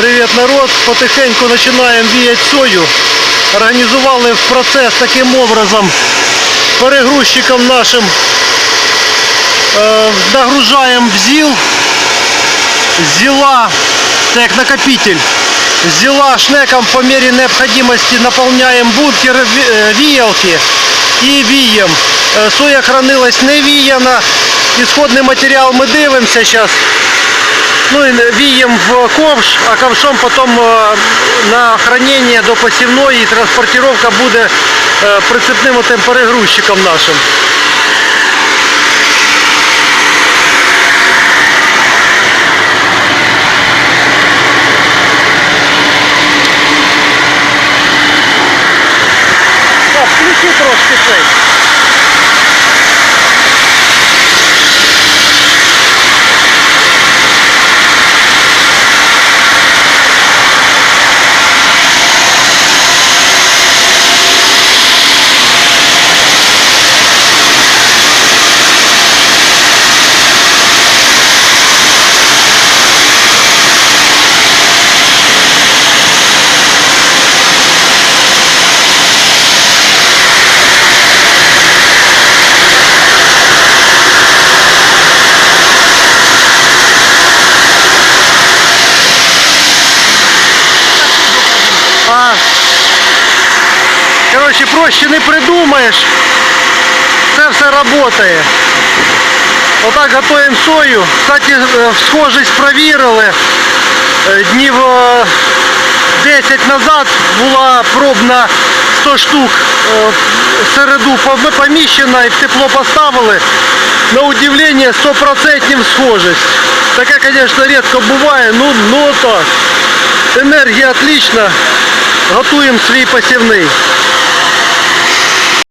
Привіт, народ! Потихеньку починаємо віяти сою. Організували в процес таким образом перегрузчиком нашим. Е, нагружаємо в ЗІЛ. Зіла, це накопитель. Зіла шнеком по мірі необхідності наповняємо бункер е, віялки і віємо. Е, Соя хранилась не віяна. Ісходний матеріал ми дивимося зараз. Ну вием в ковш, а ковшом потом э, на хранение до посівної і транспортировка буде э, прицепним отим перегрузчиком нашим. Включи трошки цей. короче, проще не придумаєш. Це все працює. Отак готуємо сою. Кстати, е, схожість провірили. Е, Днів е, 10 назад була пробна 100 штук е, в середу пом- поміщена і в тепло поставили. На удивление 100% схожість. Таке, конечно, рідко буває, ну, ну так. Енергія отлична. Готуємо свій посівний.